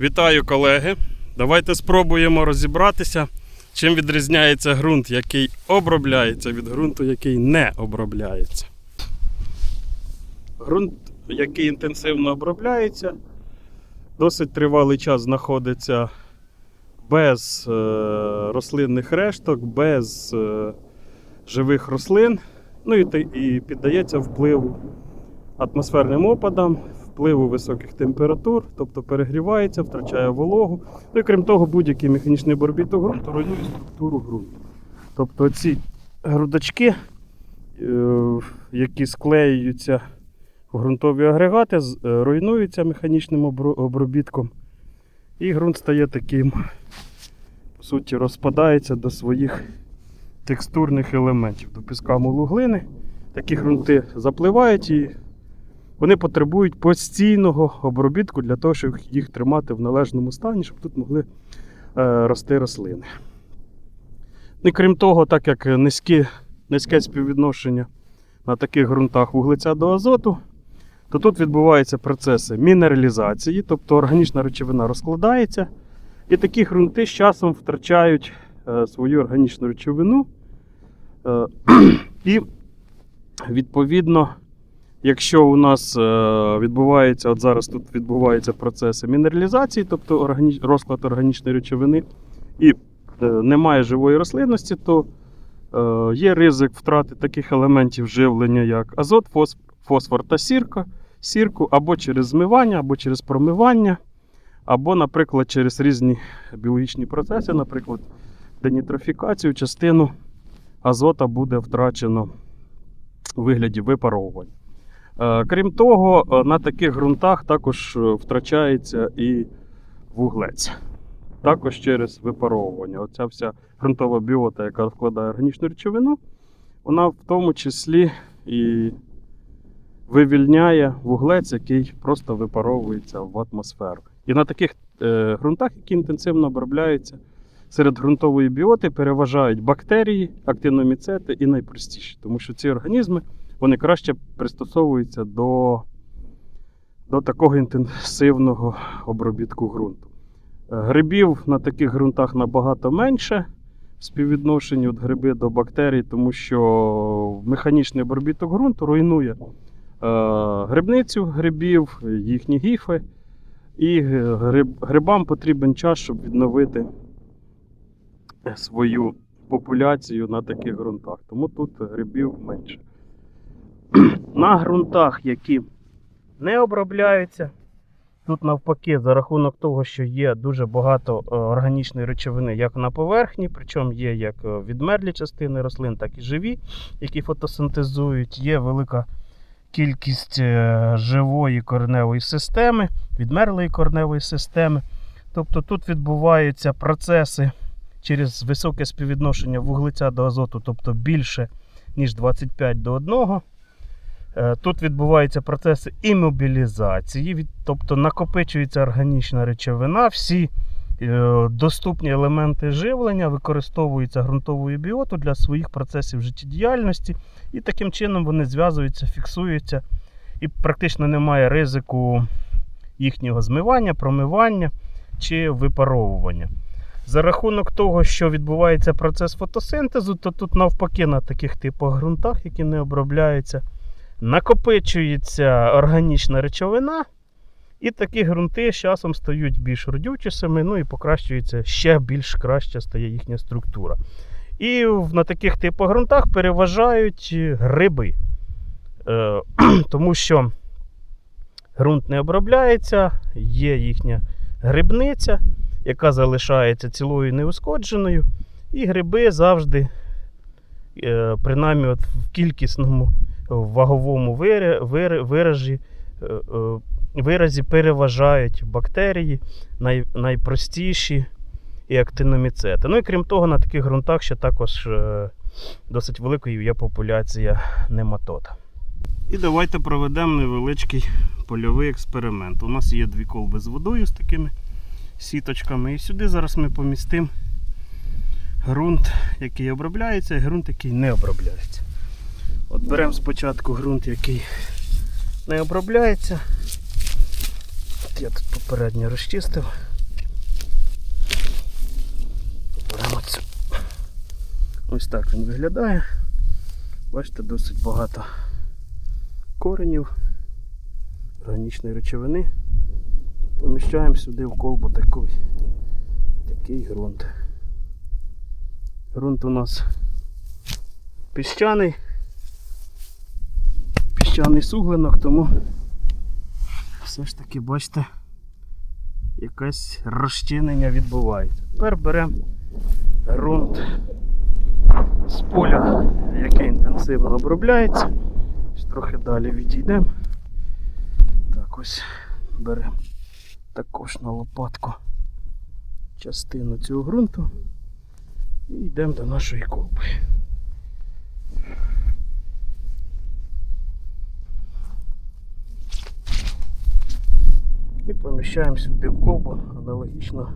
Вітаю колеги! Давайте спробуємо розібратися, чим відрізняється ґрунт, який обробляється від ґрунту, який не обробляється. Ґрунт, який інтенсивно обробляється, досить тривалий час знаходиться без е, рослинних решток, без е, живих рослин, ну і, і піддається впливу атмосферним опадам, впливу високих температур, тобто перегрівається, втрачає вологу. Ну і крім того, будь-який механічний барбіток ґрунту руйнує структуру ґрунту. Тобто ці грудочки, е, які склеюються в ґрунтові агрегати, е, руйнуються механічним обробітком. І ґрунт стає таким, по суті, розпадається до своїх текстурних елементів, до піска мулуглини. Такі ґрунти запливають і вони потребують постійного обробітку для того, щоб їх тримати в належному стані, щоб тут могли е, рости рослини. Ну, і крім того, так як низькі, низьке співвідношення на таких ґрунтах вуглеця до азоту, то тут відбуваються процеси мінералізації, тобто органічна речовина розкладається, і такі ґрунти з часом втрачають е, свою органічну речовину. Е, і відповідно. Якщо у нас е, відбувається, от зараз тут відбуваються процеси мінералізації, тобто органі... розклад органічної речовини, і е, немає живої рослинності, то е, є ризик втрати таких елементів живлення, як азот, фос... фосфор та сірка, сірку, або через змивання, або через промивання, або, наприклад, через різні біологічні процеси, наприклад, денітрофікацію, частину азота буде втрачено у вигляді випаровування. Е, Крім того, е, на таких ґрунтах також е, втрачається і вуглець. Також через випаровування. Оця вся ґрунтова біота, яка вкладає органічну речовину, вона в тому числі і вивільняє вуглець, який просто випаровується в атмосферу. І на таких ґрунтах, які інтенсивно обробляються, серед ґрунтової біоти переважають бактерії, актиноміцети і найпростіші, тому що ці організми вони краще пристосовуються до, до такого інтенсивного обробітку ґрунту. Е, Грибів на таких ґрунтах набагато менше в співвідношенні от гриби до бактерій, тому що механічний обробіток ґрунту руйнує е, грибницю грибів, їхні гіфи. І е, гриб, грибам потрібен час, щоб відновити свою популяцію на таких ґрунтах. Тому тут грибів менше. На ґрунтах, які не обробляються, тут навпаки, за рахунок того, що є дуже багато е, органічної речовини як на поверхні, причому є як е, відмерлі частини рослин, так і живі, які фотосинтезують, є велика кількість е, живої кореневої системи, відмерлої кореневої системи. Тобто тут відбуваються процеси через високе співвідношення вуглеця до азоту, тобто більше, ніж 25 до 1. Е, Тут відбуваються процеси імобілізації, тобто накопичується органічна речовина, всі е, доступні елементи живлення використовуються ґрунтовою біоту для своїх процесів життєдіяльності, і таким чином вони зв'язуються, фіксуються, і практично немає ризику їхнього змивання, промивання чи випаровування. За рахунок того, що відбувається процес фотосинтезу, то тут навпаки на таких типах ґрунтах, які не обробляються, накопичується органічна речовина, і такі ґрунти з часом стають більш родючими, ну і покращується ще більш краще стає їхня структура. І на таких типах ґрунтах переважають гриби. Е, тому що ґрунт не обробляється, є їхня грибниця, яка залишається цілою неушкодженою. І гриби завжди, е, принаймні от в кількісному в ваговому виражі, е, е, виразі переважають бактерії, най, найпростіші і актиноміцети. Ну і крім того, на таких ґрунтах ще також е, досить великою є популяція нематод. І давайте проведемо невеличкий польовий експеримент. У нас є дві колби з водою з такими сіточками. І сюди зараз ми помістимо ґрунт, який обробляється, і ґрунт, який не обробляється. От беремо спочатку ґрунт, який не обробляється. я тут попередньо розчистив. Беремо цю. Ось так він виглядає. Бачите, досить багато коренів, органічної речовини. Поміщаємо сюди в колбу такий, такий ґрунт. Ґрунт у нас піщаний, піщаний суглинок, тому все ж таки, бачите, якесь розчинення відбувається. Тепер беремо ґрунт з поля, яке інтенсивно обробляється. Трохи далі відійдемо. Так, ось беремо також на лопатку частину цього ґрунту і йдемо до нашої колби. І поміщаємо сюди в колбу аналогічно.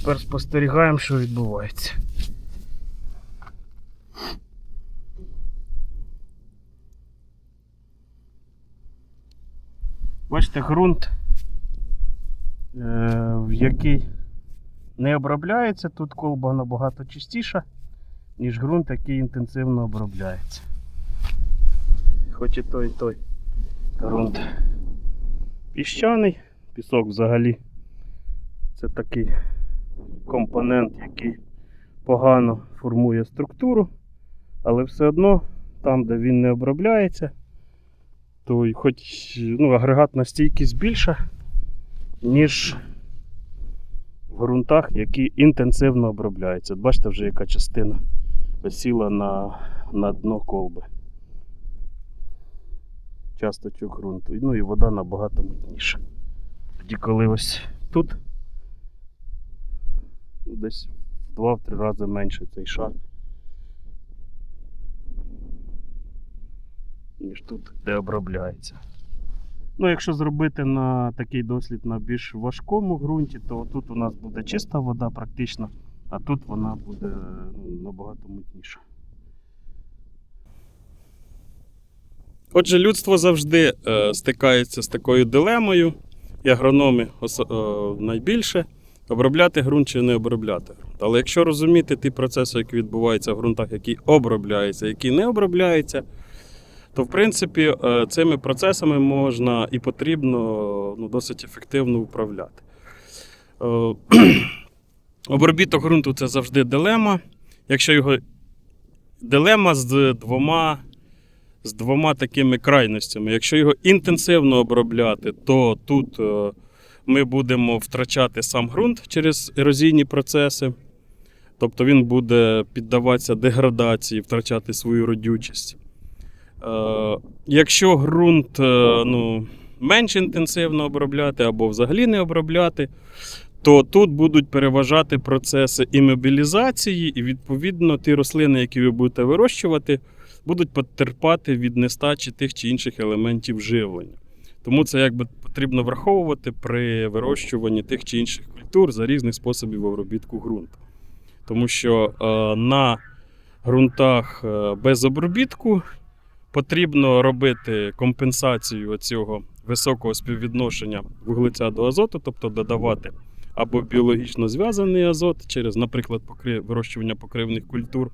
Тепер спостерігаємо, що відбувається. Бачите, ґрунт, е, в який не обробляється, тут колба набагато чистіша, ніж ґрунт, який інтенсивно обробляється. Хоч і той, і той ґрунт піщаний, пісок взагалі це такий компонент, який погано формує структуру, але все одно там, де він не обробляється, то хоч ну, агрегатна стійкість більша, ніж в ґрунтах, які інтенсивно обробляються. Бачите вже яка частина висіла на, на дно колби. Часточок ґрунту. Ну і вода набагато мутніша. Тоді, коли ось тут ну, десь в 2-3 рази менше цей шар. ніж тут, де обробляється. Ну, якщо зробити на такий дослід на більш важкому ґрунті, то тут у нас буде чиста вода практично, а тут вона буде ну, набагато мутніша. Отже, людство завжди е, стикається з такою дилемою, і агрономи е, найбільше обробляти ґрунт чи не обробляти. Але якщо розуміти ті процеси, які відбуваються в ґрунтах, які обробляються, які не обробляються, то в принципі е, цими процесами можна і потрібно ну, досить ефективно управляти. Е, Обробіток ґрунту це завжди дилема. Якщо його дилема з двома, з двома такими крайностями. Якщо його інтенсивно обробляти, то тут е, ми будемо втрачати сам ґрунт через ерозійні процеси. Тобто він буде піддаватися деградації, втрачати свою родючість. Е, Якщо ґрунт е, ну, менш інтенсивно обробляти або взагалі не обробляти, то тут будуть переважати процеси імобілізації, і відповідно ті рослини, які ви будете вирощувати, будуть потерпати від нестачі тих чи інших елементів живлення. Тому це якби потрібно враховувати при вирощуванні тих чи інших культур за різних способів обробітку ґрунту. Тому що е, на ґрунтах е, без обробітку потрібно робити компенсацію цього високого співвідношення вуглеця до азоту, тобто додавати або біологічно зв'язаний азот через, наприклад, вирощування покривних культур,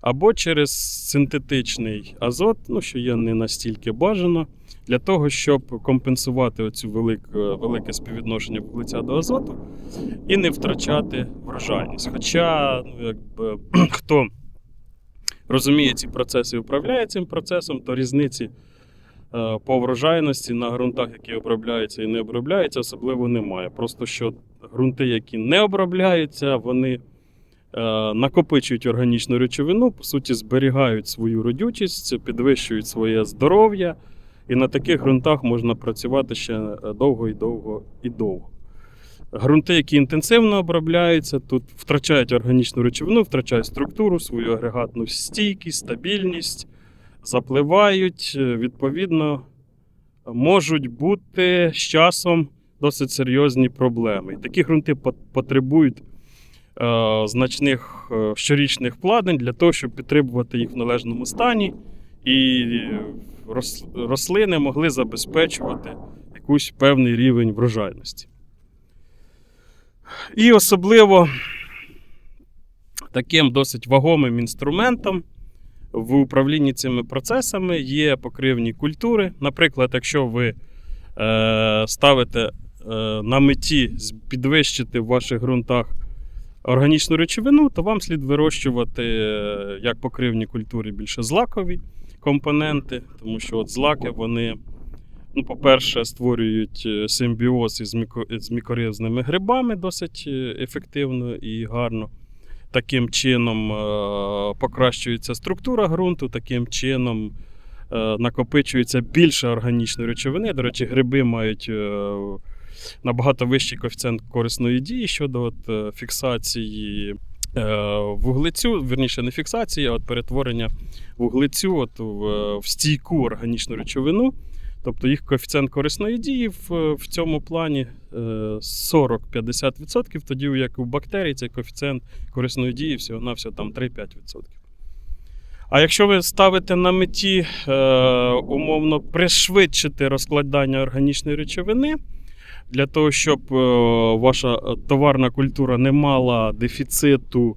або через синтетичний азот, ну, що є не настільки бажано, для того, щоб компенсувати оцю велике, велике співвідношення вуглеця до азоту і не втрачати врожайність. Хоча, ну, якби, хто розуміє ці процеси і управляє цим процесом, то різниці е, по врожайності на ґрунтах, які обробляються і не обробляються, особливо немає. Просто що ґрунти, які не обробляються, вони е, накопичують органічну речовину, по суті, зберігають свою родючість, підвищують своє здоров'я. І на таких ґрунтах можна працювати ще е, довго і довго і довго. Грунти, які інтенсивно обробляються, тут втрачають органічну речовину, втрачають структуру, свою агрегатну стійкість, стабільність, запливають, е, відповідно, можуть бути з часом досить серйозні проблеми. І такі ґрунти потребують е, значних е, щорічних вкладень для того, щоб підтримувати їх в належному стані і рослини могли забезпечувати якийсь певний рівень врожайності. І особливо таким досить вагомим інструментом в управлінні цими процесами є покривні культури. Наприклад, якщо ви е, ставите е, на меті підвищити в ваших ґрунтах органічну речовину, то вам слід вирощувати е, як покривні культури більше злакові компоненти, тому що от злаки вони, ну, по-перше, створюють е, симбіоз із, з мікорізними грибами досить е, ефективно і гарно. Таким чином покращується структура ґрунту, таким чином накопичується більше органічної речовини. До речі, гриби мають набагато вищий коефіцієнт корисної дії щодо от, е, фіксації е, вуглецю, верніше не фіксації, а от перетворення вуглецю от, в, е, в стійку органічну речовину. Тобто їх коефіцієнт корисної дії в, в цьому плані е, 40-50%, тоді як у бактерій цей коефіцієнт корисної дії всього на всього там 3-5%. А якщо ви ставите на меті е, умовно пришвидшити розкладання органічної речовини, для того, щоб е, ваша е, товарна культура не мала дефіциту е,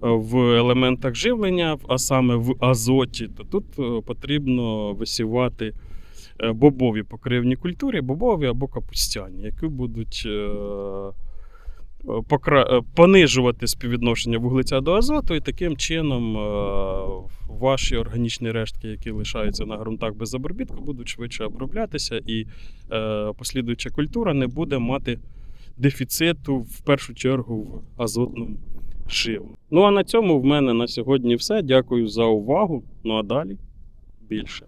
в елементах живлення, а саме в азоті, то тут потрібно висівати бобові покривні культури, бобові або капустяні, які будуть покра- е, понижувати співвідношення вуглеця до азоту, і таким чином е, ваші органічні рештки, які лишаються на ґрунтах без обробітку, будуть швидше оброблятися, і е, послідуюча культура не буде мати дефіциту в першу чергу в азотному живу. Ну а на цьому в мене на сьогодні все. Дякую за увагу. Ну а далі більше.